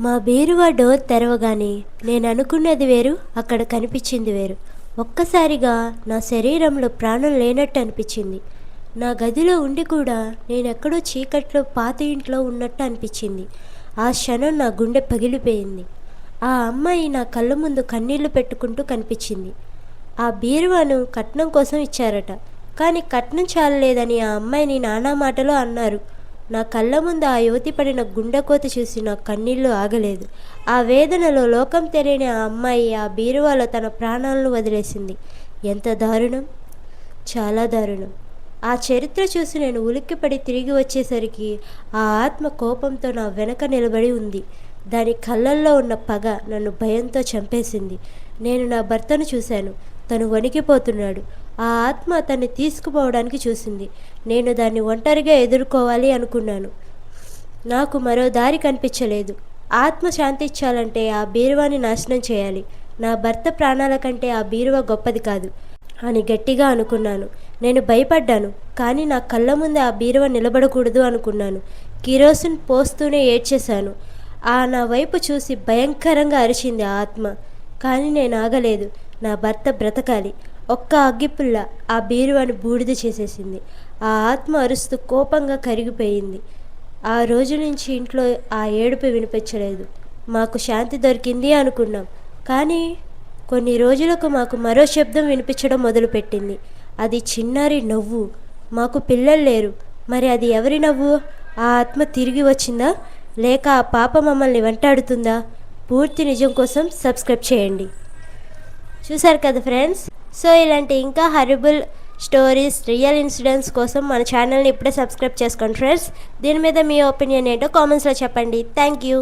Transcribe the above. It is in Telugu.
మా బీరువా డోర్ తెరవగానే నేను అనుకున్నది వేరు అక్కడ కనిపించింది వేరు. ఒక్కసారిగా నా శరీరంలో ప్రాణం లేనట్టు అనిపించింది. నా గదిలో ఉండి కూడా నేను ఎక్కడో చీకట్లో పాత ఇంట్లో ఉన్నట్టు అనిపించింది. ఆ క్షణం నా గుండె పగిలిపోయింది. ఆ అమ్మాయి నా కళ్ళ ముందు కన్నీళ్ళు పెట్టుకుంటూ కనిపించింది. ఆ బీరువాను కట్నం కోసం ఇచ్చారట. కానీ కట్నం చాలలేదని ఆ అమ్మాయిని నానా మాటలో అన్నారు. నా కళ్ళ ముందు ఆ యువతి పడిన గుండెకోత చూసి నా కన్నీళ్ళు ఆగలేదు. ఆ వేదనలో లోకం తెలియని ఆ అమ్మాయి ఆ బీరువాలో తన ప్రాణాలను వదిలేసింది. ఎంత దారుణం? చాలా దారుణం. ఆ చరిత్ర చూసి నేను ఉలిక్కిపడి తిరిగి వచ్చేసరికి ఆ ఆత్మ కోపంతో నా వెనక నిలబడి ఉంది. దాని కళ్ళల్లో ఉన్న పగ నన్ను భయంతో చంపేసింది. నేను నా భర్తను చూశాను. తను వణికిపోతున్నాడు. ఆ ఆత్మ అతన్ని తీసుకుపోవడానికి చూసింది. నేను దాన్ని ఒంటరిగా ఎదుర్కోవాలి అనుకున్నాను. నాకు మరో దారి కనిపించలేదు. ఆత్మ శాంతించాలంటే ఆ బీరువాని నాశనం చేయాలి. నా భర్త ప్రాణాల కంటే ఆ బీరువా గొప్పది కాదు అని గట్టిగా అనుకున్నాను. నేను భయపడ్డాను కానీ నా కళ్ళ ముందు ఆ బీరువా నిలబడకూడదు అనుకున్నాను. కిరోసిన్ పోస్తూనే ఏడ్చేశాను. ఆ నా వైపు చూసి భయంకరంగా అరిచింది ఆ ఆత్మ. కానీ నేను ఆగలేదు. నా భర్త బ్రతకాలి. ఒక్క అగ్గిపుల్ల ఆ బీరువాని బూడిద చేసేసింది. ఆ ఆత్మ అరుస్తూ కోపంగా కరిగిపోయింది. ఆ రోజు నుంచి ఇంట్లో ఆ ఏడుపు వినిపించలేదు. మాకు శాంతి దొరికింది అనుకున్నాం. కానీ కొన్ని రోజులకు మాకు మరో శబ్దం వినిపించడం మొదలుపెట్టింది. అది చిన్నారి నవ్వు. మాకు పిల్లలు లేరు. మరి అది ఎవరి నవ్వు? ఆ ఆత్మ తిరిగి వచ్చిందా? లేక ఆ పాప మమ్మల్ని వెంటాడుతుందా? పూర్తి నిజం కోసం సబ్స్క్రైబ్ చేయండి. చూసారు కదా ఫ్రెండ్స్? సో ఇలాంటి ఇంకా హరిబుల్ స్టోరీస్ రియల్ ఇన్సిడెంట్స్ కోసం మన ఛానల్ని ఇప్పుడే సబ్స్క్రైబ్ చేసుకోండి ఫ్రెండ్స్. దీని మీద మీ ఒపీనియన్ ఏంటో కామెంట్స్లో చెప్పండి. Thank you.